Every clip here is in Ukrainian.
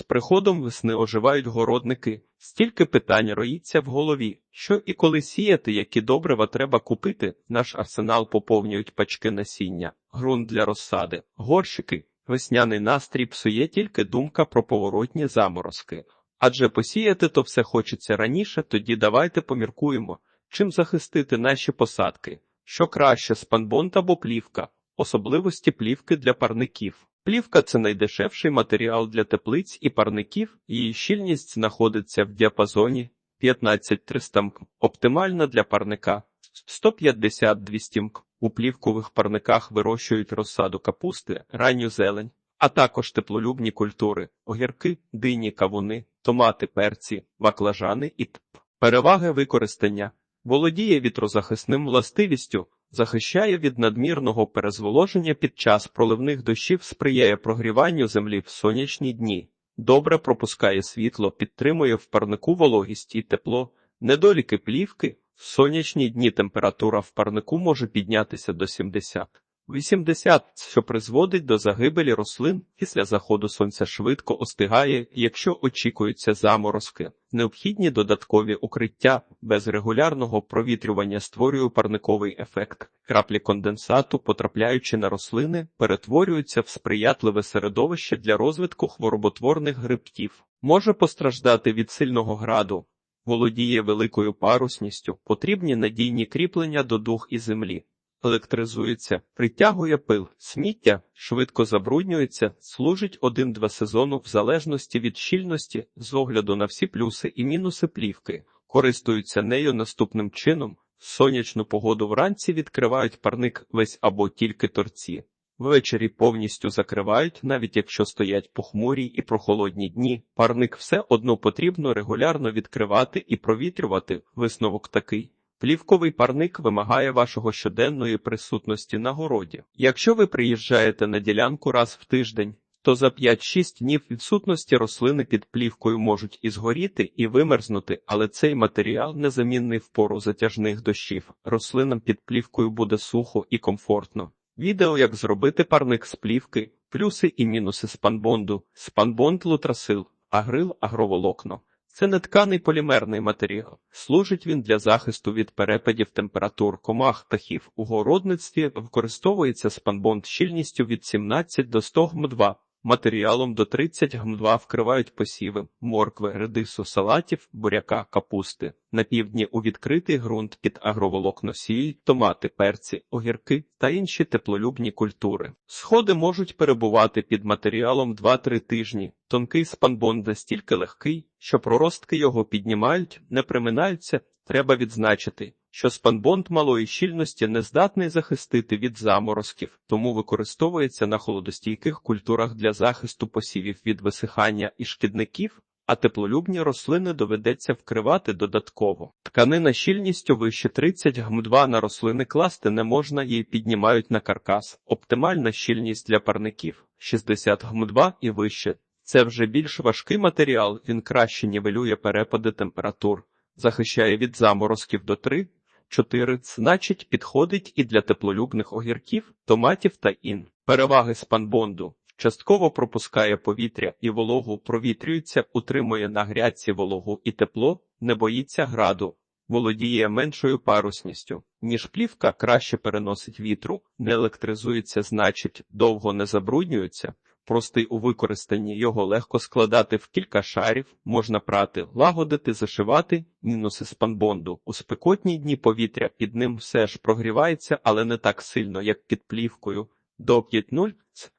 З приходом весни оживають городники. Стільки питань роїться в голові, що і коли сіяти, які добрива треба купити. Наш арсенал поповнюють пачки насіння, ґрунт для розсади, горщики. Весняний настрій псує тільки думка про поворотні заморозки. Адже посіяти то все хочеться раніше, тоді давайте поміркуємо, чим захистити наші посадки. Що краще спанбонт або плівка, особливості плівки для парників. Плівка це найдешевший матеріал для теплиць і парників, її щільність знаходиться в діапазоні 15-300 м, оптимальна для парника 150-200 м. У плівкових парниках вирощують розсаду капусти, ранню зелень, а також теплолюбні культури, огірки, дині, кавуни, томати, перці, баклажани і тп. Переваги використання володіє вітрозахисним властивістю, захищає від надмірного перезволоження під час проливних дощів, сприяє прогріванню землі в сонячні дні, добре пропускає світло, підтримує в парнику вологість і тепло, недоліки плівки. В сонячні дні температура в парнику може піднятися до 70. 80, що призводить до загибелі рослин після заходу сонця швидко остигає, якщо очікуються заморозки. Необхідні додаткові укриття без регулярного провітрювання створює парниковий ефект. Краплі конденсату, потрапляючи на рослини, перетворюються в сприятливе середовище для розвитку хвороботворних грибків. Може постраждати від сильного граду. Володіє великою парусністю, потрібні надійні кріплення до дух і землі електризується, притягує пил, сміття, швидко забруднюється, служить один-два сезону в залежності від щільності, з огляду на всі плюси і мінуси плівки, користуються нею наступним чином. Сонячну погоду вранці відкривають парник весь або тільки торці. Ввечері повністю закривають, навіть якщо стоять похмурі і прохолодні дні. Парник все одно потрібно регулярно відкривати і провітрювати. Висновок такий. Плівковий парник вимагає вашого щоденної присутності на городі. Якщо ви приїжджаєте на ділянку раз в тиждень, то за 5-6 днів відсутності рослини під плівкою можуть і згоріти, і вимерзнути, але цей матеріал незамінний в пору затяжних дощів. Рослинам під плівкою буде сухо і комфортно. Відео як зробити парник з плівки, плюси і мінуси спанбонду, спанбонд лутрасил, агрил агроволокно. Це нетканий полімерний матеріал. Служить він для захисту від перепадів температур комах птахів. У городництві використовується спанбонд щільністю від 17 до 100 гм2. Матеріалом до 30 гм2 вкривають посіви, моркви, редису, салатів, буряка, капусти. На півдні у відкритий ґрунт під агроволокно сіють томати, перці, огірки та інші теплолюбні культури. Сходи можуть перебувати під матеріалом 2-3 тижні. Тонкий спанбонд настільки легкий, що проростки його піднімають, не приминаються. Треба відзначити, що спанбонд малої щільності не здатний захистити від заморозків, тому використовується на холодостійких культурах для захисту посівів від висихання і шкідників, а теплолюбні рослини доведеться вкривати додатково. Тканина щільністю вище 30 гм2 на рослини класти не можна, її піднімають на каркас. Оптимальна щільність для парників 60 гм2 і вище. Це вже більш важкий матеріал, він краще нівелює перепади температур, захищає від заморозків до 3, 4, значить підходить і для теплолюбних огірків, томатів та ін. Переваги спанбонду. Частково пропускає повітря і вологу, провітрюється, утримує на грядці вологу і тепло, не боїться граду, володіє меншою парусністю, ніж плівка краще переносить вітру, не електризується, значить, довго не забруднюється. Простий у використанні його легко складати в кілька шарів, можна прати, лагодити, зашивати, мінуси спанбонду. У спекотні дні повітря під ним все ж прогрівається, але не так сильно, як під плівкою. До 5.0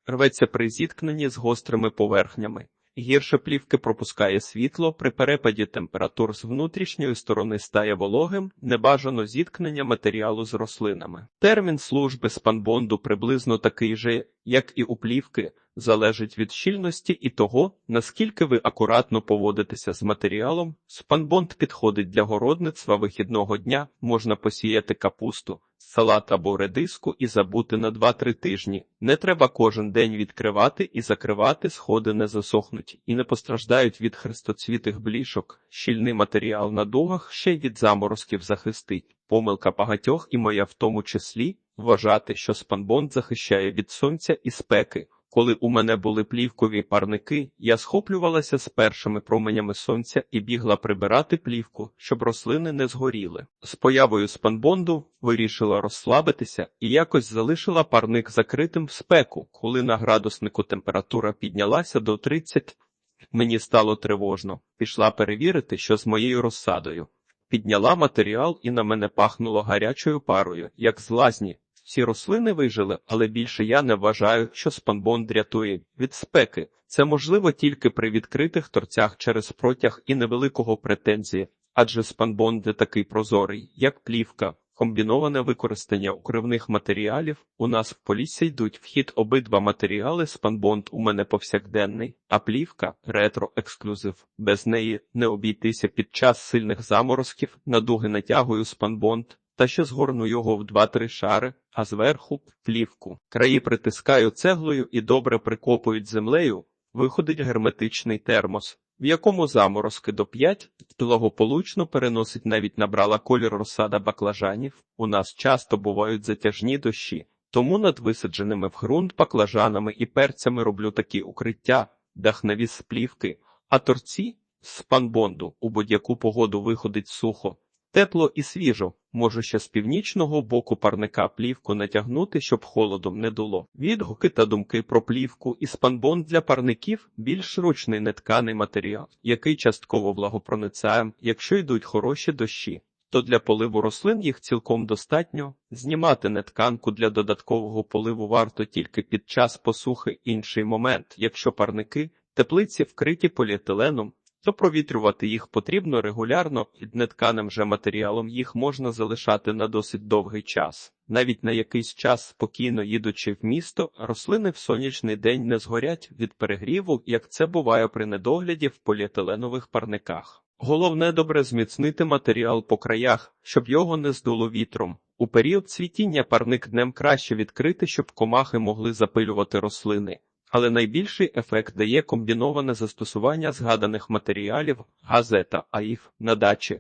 рветься при зіткненні з гострими поверхнями. Гірше плівки пропускає світло, при перепаді температур з внутрішньої сторони стає вологим, небажано зіткнення матеріалу з рослинами. Термін служби спанбонду приблизно такий же, як і у плівки, залежить від щільності і того, наскільки ви акуратно поводитеся з матеріалом. Спанбонд підходить для городництва вихідного дня, можна посіяти капусту, салат або редиску і забути на 2-3 тижні. Не треба кожен день відкривати і закривати, сходи не засохнуть і не постраждають від хрестоцвітих блішок. Щільний матеріал на дугах ще й від заморозків захистить. Помилка багатьох і моя в тому числі вважати, що спанбонд захищає від сонця і спеки. Коли у мене були плівкові парники, я схоплювалася з першими променями сонця і бігла прибирати плівку, щоб рослини не згоріли. З появою спанбонду вирішила розслабитися і якось залишила парник закритим в спеку, коли на градуснику температура піднялася до 30. Мені стало тривожно. Пішла перевірити, що з моєю розсадою. Підняла матеріал і на мене пахнуло гарячою парою, як з лазні. Всі рослини вижили, але більше я не вважаю, що спанбонд рятує від спеки. Це можливо тільки при відкритих торцях через протяг і невеликого претензії, адже спанбонд не такий прозорий, як плівка. Комбіноване використання укривних матеріалів у нас в полісся йдуть в хід обидва матеріали. Спанбонд у мене повсякденний, а плівка ретро ексклюзив. Без неї не обійтися під час сильних заморозків. На дуги натягую спанбонд та ще згорну його в два-три шари, а зверху плівку. Краї притискаю цеглою і добре прикопують землею. Виходить герметичний термос, в якому заморозки до 5 благополучно переносить навіть набрала колір розсада баклажанів. У нас часто бувають затяжні дощі, тому над висадженими в ґрунт баклажанами і перцями роблю такі укриття, дахневі з плівки, а торці з панбонду у будь-яку погоду виходить сухо. Тепло і свіжо, можу ще з північного боку парника плівку натягнути, щоб холодом не дуло. Відгуки та думки про плівку і спанбонд для парників більш ручний нетканий матеріал, який частково влагопроницаєм, якщо йдуть хороші дощі. То для поливу рослин їх цілком достатньо. Знімати нетканку для додаткового поливу варто тільки під час посухи. Інший момент, якщо парники, теплиці вкриті поліетиленом, то провітрювати їх потрібно регулярно, під нетканим же матеріалом їх можна залишати на досить довгий час. Навіть на якийсь час, спокійно їдучи в місто, рослини в сонячний день не згорять від перегріву, як це буває при недогляді в поліетиленових парниках. Головне добре зміцнити матеріал по краях, щоб його не здуло вітром. У період цвітіння парник днем краще відкрити, щоб комахи могли запилювати рослини. Але найбільший ефект дає комбіноване застосування згаданих матеріалів газета АІФ на дачі.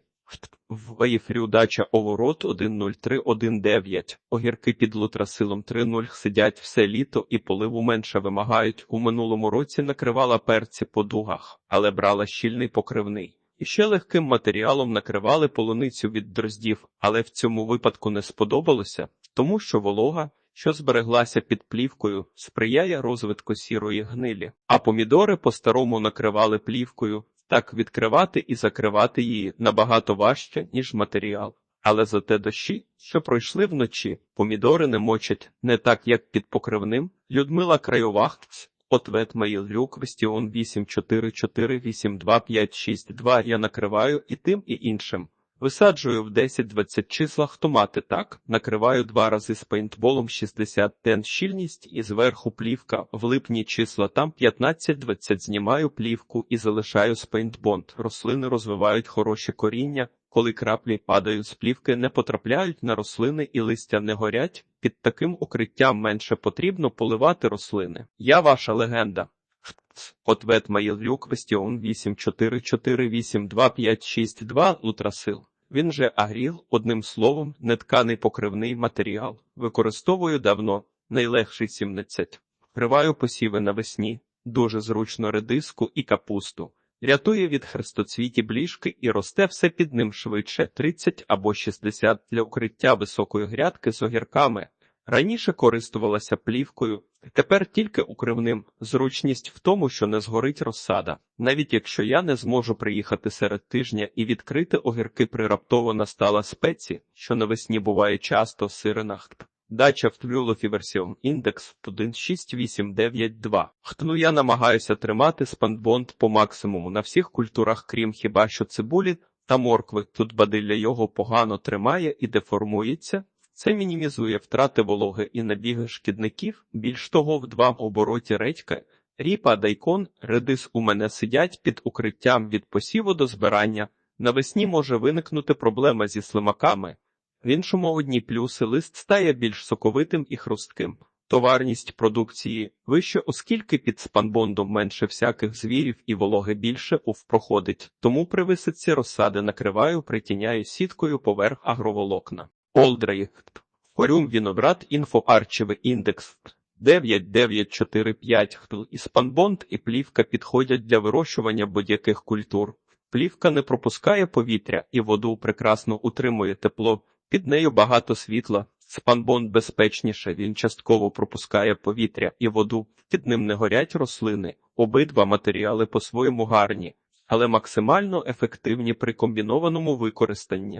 В АІФрю дача Оворот 10319. Огірки під лутрасилом 3.0 сидять все літо і поливу менше вимагають. У минулому році накривала перці по дугах, але брала щільний покривний. І ще легким матеріалом накривали полуницю від дроздів, але в цьому випадку не сподобалося, тому що волога що збереглася під плівкою, сприяє розвитку сірої гнилі, а помідори по-старому накривали плівкою, так відкривати і закривати її набагато важче, ніж матеріал. Але зате дощі, що пройшли вночі, помідори не мочать не так, як під покривним. Людмила Крайовахтц, Ответ Маїл Квестіон 844825662 Я накриваю і тим, і іншим. Висаджую в 10-20 числах томати так, накриваю два рази з пейнтболом 60 тен щільність і зверху плівка, в липні числа там 15-20 знімаю плівку і залишаю з пейнтбонд. Рослини розвивають хороше коріння, коли краплі падають з плівки, не потрапляють на рослини і листя не горять. Під таким укриттям менше потрібно поливати рослини. Я ваша легенда. Ответ Маїл Квестіон 844825662 Лутрасил. Він же агріл, одним словом, нетканий покривний матеріал. Використовую давно, найлегший 17. Вкриваю посіви навесні, дуже зручно редиску і капусту. Рятує від хрестоцвіті бліжки і росте все під ним швидше 30 або 60 для укриття високої грядки з огірками. Раніше користувалася плівкою, тепер тільки укривним. Зручність в тому, що не згорить розсада. Навіть якщо я не зможу приїхати серед тижня і відкрити огірки при раптово настала спеці, що навесні буває часто в сиренах. Дача в Твюлофі версіон індекс 16892. Хтну я намагаюся тримати спандбонд по максимуму на всіх культурах, крім хіба що цибулі та моркви. Тут бадилля його погано тримає і деформується. Це мінімізує втрати вологи і набіги шкідників. Більш того, в два обороті редька, ріпа, дайкон, редис у мене сидять під укриттям від посіву до збирання. Навесні може виникнути проблема зі слимаками. В іншому одні плюси лист стає більш соковитим і хрустким. Товарність продукції вище, оскільки під спанбондом менше всяких звірів і вологи більше проходить, тому при висадці розсади накриваю, притіняю сіткою поверх агроволокна. Олдрейхт. Хорюм Віноград Інфо Арчевий індекс 9945 хтл і спанбонд і плівка підходять для вирощування будь-яких культур. Плівка не пропускає повітря і воду прекрасно утримує тепло, під нею багато світла. Спанбонд безпечніше, він частково пропускає повітря і воду, під ним не горять рослини. Обидва матеріали по-своєму гарні, але максимально ефективні при комбінованому використанні.